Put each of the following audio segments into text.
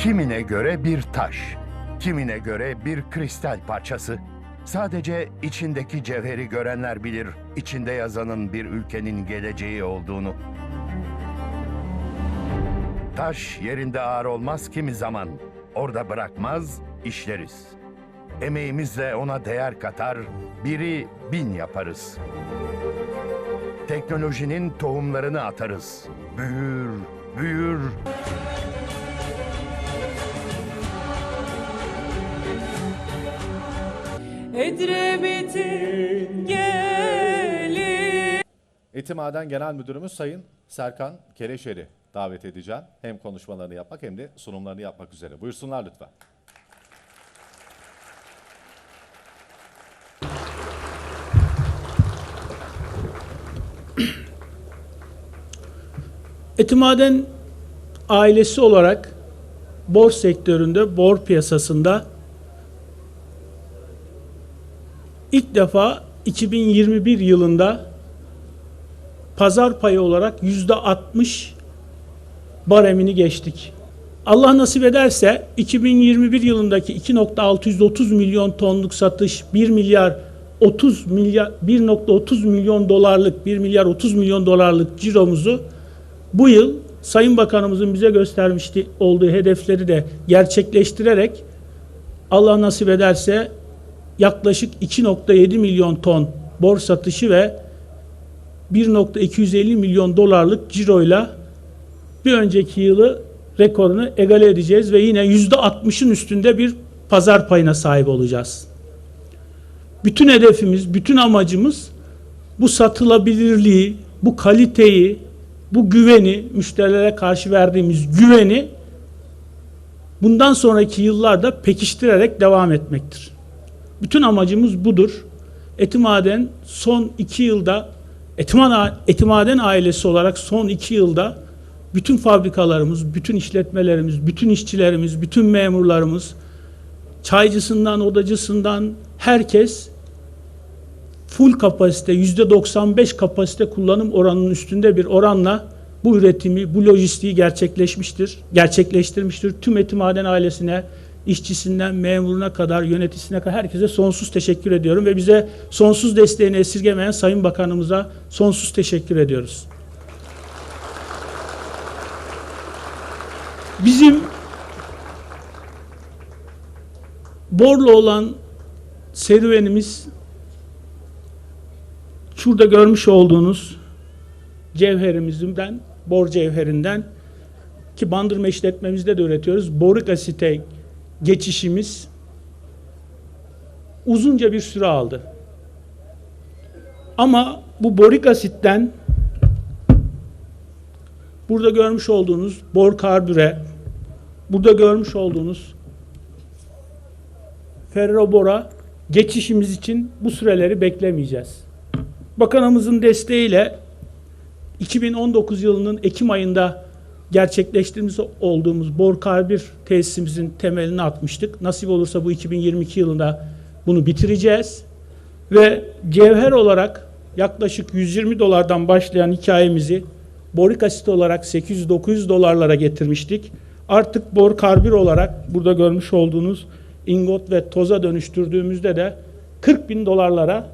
Kimine göre bir taş, kimine göre bir kristal parçası. Sadece içindeki cevheri görenler bilir, içinde yazanın bir ülkenin geleceği olduğunu. Taş yerinde ağır olmaz kimi zaman. Orada bırakmaz, işleriz. Emeğimizle ona değer katar, biri bin yaparız. Teknolojinin tohumlarını atarız. Büyür, büyür, Edremit'in gelin Etimaden Genel Müdürümüz Sayın Serkan Kereşer'i davet edeceğim. Hem konuşmalarını yapmak hem de sunumlarını yapmak üzere. Buyursunlar lütfen. Etimaden ailesi olarak bor sektöründe, bor piyasasında ilk defa 2021 yılında pazar payı olarak yüzde 60 baremini geçtik. Allah nasip ederse 2021 yılındaki 2.630 milyon tonluk satış 1 milyar 30 milyar 1.30 milyon dolarlık 1 milyar 30 milyon dolarlık ciromuzu bu yıl Sayın Bakanımızın bize göstermişti olduğu hedefleri de gerçekleştirerek Allah nasip ederse yaklaşık 2.7 milyon ton bor satışı ve 1.250 milyon dolarlık ciroyla bir önceki yılı rekorunu egale edeceğiz ve yine %60'ın üstünde bir pazar payına sahip olacağız. Bütün hedefimiz, bütün amacımız bu satılabilirliği, bu kaliteyi, bu güveni, müşterilere karşı verdiğimiz güveni bundan sonraki yıllarda pekiştirerek devam etmektir. Bütün amacımız budur. Etimaden son iki yılda, Etimaden, Etimaden ailesi olarak son iki yılda bütün fabrikalarımız, bütün işletmelerimiz, bütün işçilerimiz, bütün memurlarımız, çaycısından, odacısından herkes full kapasite, yüzde 95 kapasite kullanım oranının üstünde bir oranla bu üretimi, bu lojistiği gerçekleşmiştir, gerçekleştirmiştir. Tüm Etimaden ailesine, işçisinden memuruna kadar, yöneticisine kadar herkese sonsuz teşekkür ediyorum ve bize sonsuz desteğini esirgemeyen Sayın Bakanımıza sonsuz teşekkür ediyoruz. Bizim Borla olan serüvenimiz şurada görmüş olduğunuz cevherimizden, bor cevherinden ki bandırma işletmemizde de üretiyoruz. Borik asite geçişimiz uzunca bir süre aldı. Ama bu borik asitten burada görmüş olduğunuz bor karbüre, burada görmüş olduğunuz ferrobora geçişimiz için bu süreleri beklemeyeceğiz. Bakanımızın desteğiyle 2019 yılının Ekim ayında gerçekleştirmiş olduğumuz Bor Karbir tesisimizin temelini atmıştık. Nasip olursa bu 2022 yılında bunu bitireceğiz. Ve cevher olarak yaklaşık 120 dolardan başlayan hikayemizi borik asit olarak 800-900 dolarlara getirmiştik. Artık bor karbür olarak burada görmüş olduğunuz ingot ve toza dönüştürdüğümüzde de 40 bin dolarlara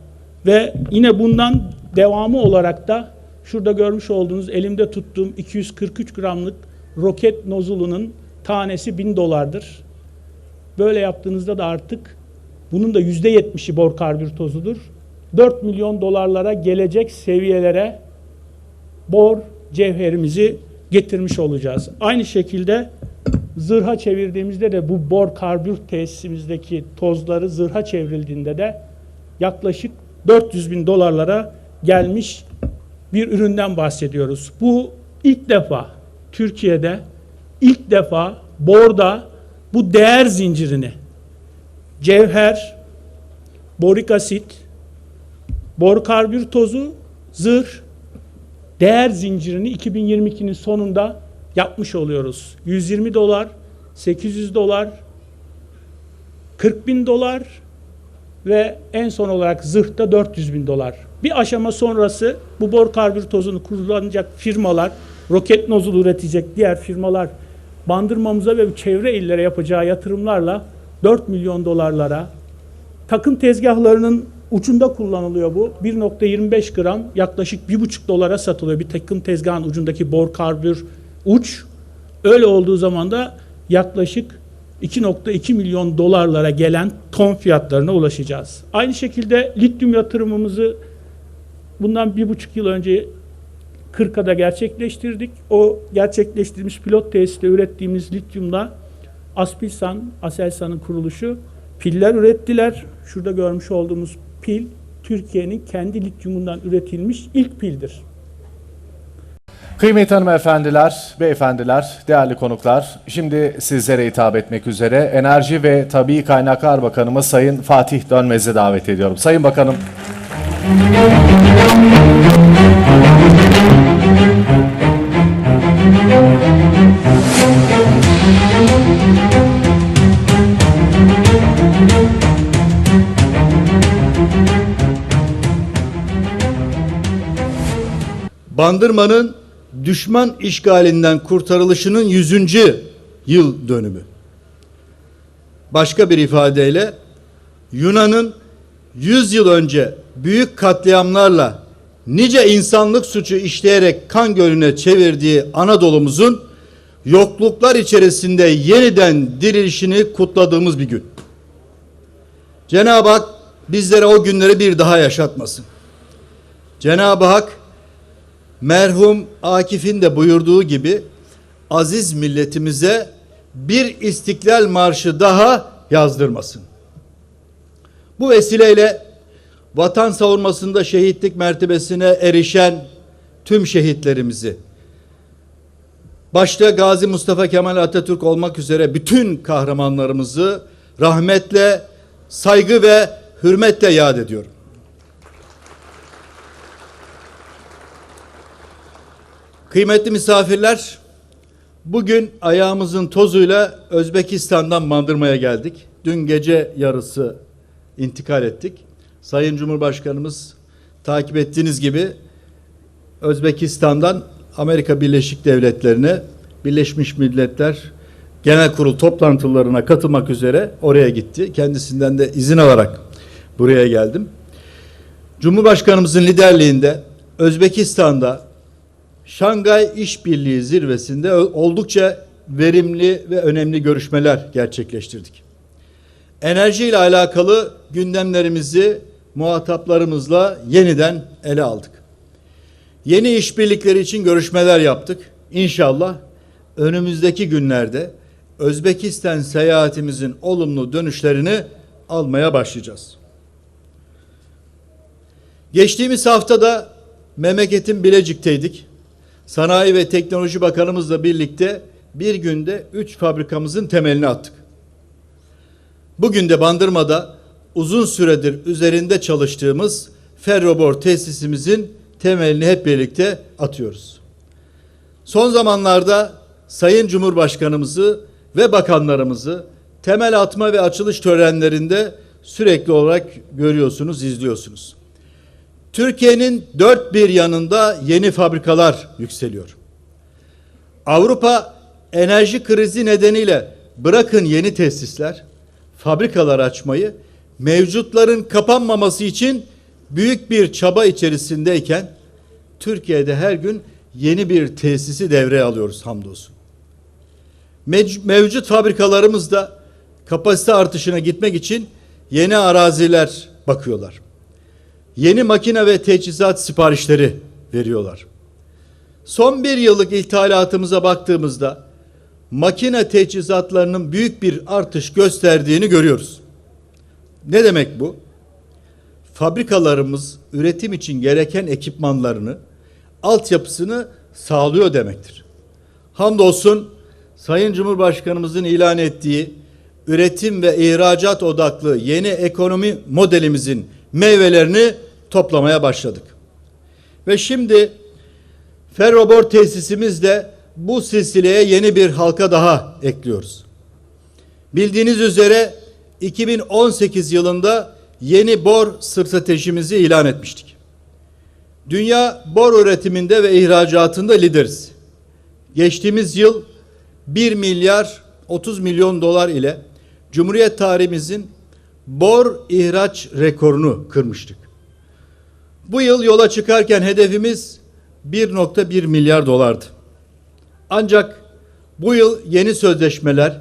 ve yine bundan devamı olarak da şurada görmüş olduğunuz elimde tuttuğum 243 gramlık roket nozulunun tanesi 1000 dolardır. Böyle yaptığınızda da artık bunun da %70'i bor karbür tozudur. 4 milyon dolarlara gelecek seviyelere bor cevherimizi getirmiş olacağız. Aynı şekilde zırha çevirdiğimizde de bu bor karbür tesisimizdeki tozları zırha çevrildiğinde de yaklaşık 400 bin dolarlara gelmiş bir üründen bahsediyoruz. Bu ilk defa Türkiye'de ilk defa borda bu değer zincirini cevher, borik asit, bor karbür tozu, zırh değer zincirini 2022'nin sonunda yapmış oluyoruz. 120 dolar, 800 dolar, 40 bin dolar ve en son olarak zırhta 400 bin dolar. Bir aşama sonrası bu bor karbür tozunu kullanacak firmalar, roket nozul üretecek diğer firmalar bandırmamıza ve çevre illere yapacağı yatırımlarla 4 milyon dolarlara takım tezgahlarının ucunda kullanılıyor bu. 1.25 gram yaklaşık 1.5 dolara satılıyor bir takım tezgahın ucundaki bor karbür uç. Öyle olduğu zaman da yaklaşık 2.2 milyon dolarlara gelen ton fiyatlarına ulaşacağız. Aynı şekilde lityum yatırımımızı bundan bir buçuk yıl önce 40'a da gerçekleştirdik. O gerçekleştirilmiş pilot tesiste ürettiğimiz lityumla Aspilsan, Aselsan'ın kuruluşu piller ürettiler. Şurada görmüş olduğumuz pil Türkiye'nin kendi lityumundan üretilmiş ilk pildir. Kıymetli hanımefendiler, beyefendiler, değerli konuklar, şimdi sizlere hitap etmek üzere Enerji ve Tabii Kaynaklar Bakanımız Sayın Fatih Dönmez'i davet ediyorum. Sayın Bakanım. Bandırma'nın düşman işgalinden kurtarılışının 100. yıl dönümü. Başka bir ifadeyle Yunan'ın 100 yıl önce büyük katliamlarla nice insanlık suçu işleyerek kan gölüne çevirdiği Anadolu'muzun yokluklar içerisinde yeniden dirilişini kutladığımız bir gün. Cenab-ı Hak bizlere o günleri bir daha yaşatmasın. Cenab-ı Hak merhum Akif'in de buyurduğu gibi aziz milletimize bir istiklal marşı daha yazdırmasın. Bu vesileyle vatan savunmasında şehitlik mertebesine erişen tüm şehitlerimizi başta Gazi Mustafa Kemal Atatürk olmak üzere bütün kahramanlarımızı rahmetle, saygı ve hürmetle yad ediyorum. Kıymetli misafirler, bugün ayağımızın tozuyla Özbekistan'dan Bandırma'ya geldik. Dün gece yarısı intikal ettik. Sayın Cumhurbaşkanımız takip ettiğiniz gibi Özbekistan'dan Amerika Birleşik Devletleri'ne Birleşmiş Milletler Genel Kurul toplantılarına katılmak üzere oraya gitti. Kendisinden de izin alarak buraya geldim. Cumhurbaşkanımızın liderliğinde Özbekistan'da Şangay İşbirliği Zirvesi'nde oldukça verimli ve önemli görüşmeler gerçekleştirdik. Enerji ile alakalı gündemlerimizi muhataplarımızla yeniden ele aldık. Yeni işbirlikleri için görüşmeler yaptık. İnşallah önümüzdeki günlerde Özbekistan seyahatimizin olumlu dönüşlerini almaya başlayacağız. Geçtiğimiz haftada memleketin Bilecik'teydik. Sanayi ve Teknoloji Bakanımızla birlikte bir günde üç fabrikamızın temelini attık. Bugün de Bandırma'da uzun süredir üzerinde çalıştığımız Ferrobor tesisimizin temelini hep birlikte atıyoruz. Son zamanlarda Sayın Cumhurbaşkanımızı ve bakanlarımızı temel atma ve açılış törenlerinde sürekli olarak görüyorsunuz, izliyorsunuz. Türkiye'nin dört bir yanında yeni fabrikalar yükseliyor. Avrupa enerji krizi nedeniyle bırakın yeni tesisler, fabrikalar açmayı, mevcutların kapanmaması için büyük bir çaba içerisindeyken Türkiye'de her gün yeni bir tesisi devreye alıyoruz hamdolsun. Mev- Mevcut fabrikalarımızda kapasite artışına gitmek için yeni araziler bakıyorlar yeni makine ve teçhizat siparişleri veriyorlar. Son bir yıllık ithalatımıza baktığımızda makine teçhizatlarının büyük bir artış gösterdiğini görüyoruz. Ne demek bu? Fabrikalarımız üretim için gereken ekipmanlarını, altyapısını sağlıyor demektir. Hamdolsun Sayın Cumhurbaşkanımızın ilan ettiği üretim ve ihracat odaklı yeni ekonomi modelimizin meyvelerini toplamaya başladık. Ve şimdi Ferrobor tesisimizde bu silsileye yeni bir halka daha ekliyoruz. Bildiğiniz üzere 2018 yılında yeni bor stratejimizi ilan etmiştik. Dünya bor üretiminde ve ihracatında lideriz. Geçtiğimiz yıl 1 milyar 30 milyon dolar ile Cumhuriyet tarihimizin bor ihraç rekorunu kırmıştık. Bu yıl yola çıkarken hedefimiz 1.1 milyar dolardı. Ancak bu yıl yeni sözleşmeler,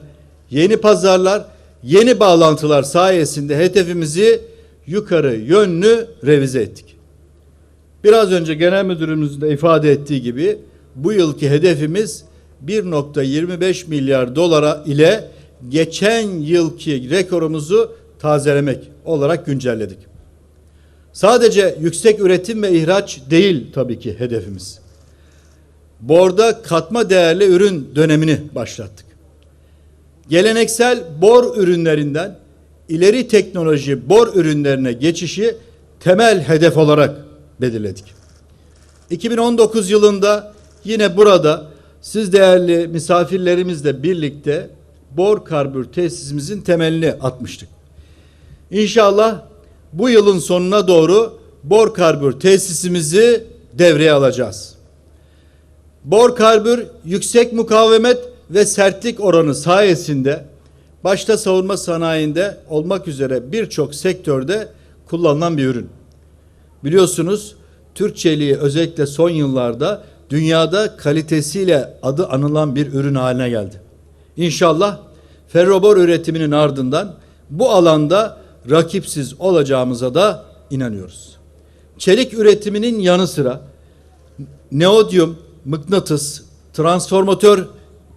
yeni pazarlar, yeni bağlantılar sayesinde hedefimizi yukarı yönlü revize ettik. Biraz önce genel müdürümüzün de ifade ettiği gibi bu yılki hedefimiz 1.25 milyar dolara ile geçen yılki rekorumuzu tazelemek olarak güncelledik. Sadece yüksek üretim ve ihraç değil tabii ki hedefimiz. Borda katma değerli ürün dönemini başlattık. Geleneksel bor ürünlerinden ileri teknoloji bor ürünlerine geçişi temel hedef olarak belirledik. 2019 yılında yine burada siz değerli misafirlerimizle birlikte bor karbür tesisimizin temelini atmıştık. İnşallah bu yılın sonuna doğru bor karbür tesisimizi devreye alacağız. Bor karbür yüksek mukavemet ve sertlik oranı sayesinde başta savunma sanayinde olmak üzere birçok sektörde kullanılan bir ürün. Biliyorsunuz Türk çeliği özellikle son yıllarda dünyada kalitesiyle adı anılan bir ürün haline geldi. İnşallah ferrobor üretiminin ardından bu alanda rakipsiz olacağımıza da inanıyoruz. Çelik üretiminin yanı sıra neodyum, mıknatıs, transformatör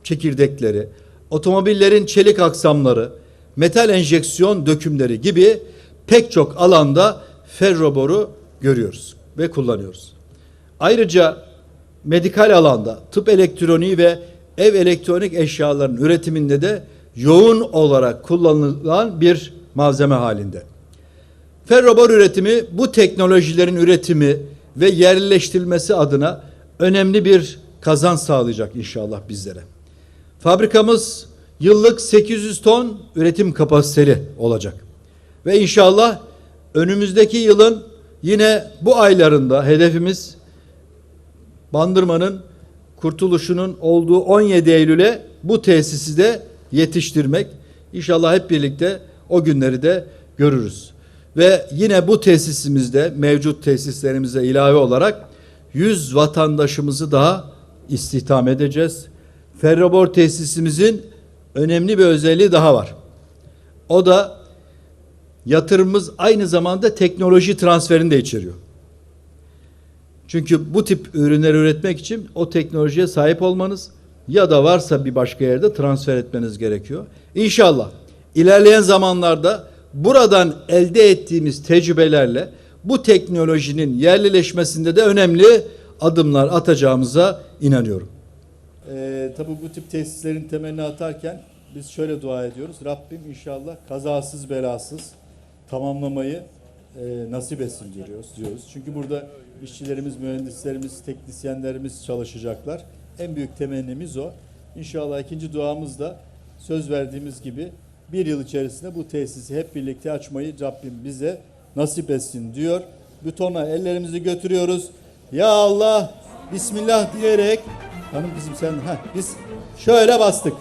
çekirdekleri, otomobillerin çelik aksamları, metal enjeksiyon dökümleri gibi pek çok alanda ferroboru görüyoruz ve kullanıyoruz. Ayrıca medikal alanda tıp elektroniği ve ev elektronik eşyaların üretiminde de yoğun olarak kullanılan bir malzeme halinde. Ferrobor üretimi bu teknolojilerin üretimi ve yerleştirilmesi adına önemli bir kazanç sağlayacak inşallah bizlere. Fabrikamız yıllık 800 ton üretim kapasiteli olacak. Ve inşallah önümüzdeki yılın yine bu aylarında hedefimiz Bandırma'nın kurtuluşunun olduğu 17 Eylül'e bu tesisi de yetiştirmek. İnşallah hep birlikte o günleri de görürüz. Ve yine bu tesisimizde mevcut tesislerimize ilave olarak 100 vatandaşımızı daha istihdam edeceğiz. Ferrobor tesisimizin önemli bir özelliği daha var. O da yatırımımız aynı zamanda teknoloji transferini de içeriyor. Çünkü bu tip ürünleri üretmek için o teknolojiye sahip olmanız ya da varsa bir başka yerde transfer etmeniz gerekiyor. İnşallah ilerleyen zamanlarda buradan elde ettiğimiz tecrübelerle bu teknolojinin yerlileşmesinde de önemli adımlar atacağımıza inanıyorum. Ee, tabii bu tip tesislerin temelini atarken biz şöyle dua ediyoruz. Rabbim inşallah kazasız belasız tamamlamayı e, nasip etsin diyoruz, diyoruz. Çünkü burada işçilerimiz, mühendislerimiz, teknisyenlerimiz çalışacaklar. En büyük temennimiz o. İnşallah ikinci duamız da söz verdiğimiz gibi bir yıl içerisinde bu tesisi hep birlikte açmayı Rabbim bize nasip etsin diyor. Bütona ellerimizi götürüyoruz. Ya Allah Bismillah diyerek hanım kızım sen heh, biz şöyle bastık.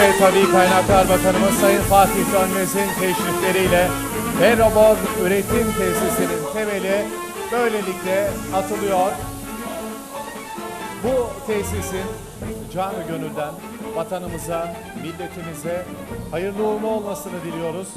ve Tabii Kaynaklar Bakanımız Sayın Fatih Dönmez'in teşrifleriyle Ferrobor Üretim Tesisi'nin temeli böylelikle atılıyor. Bu tesisin canı gönülden vatanımıza, milletimize hayırlı uğurlu olmasını diliyoruz.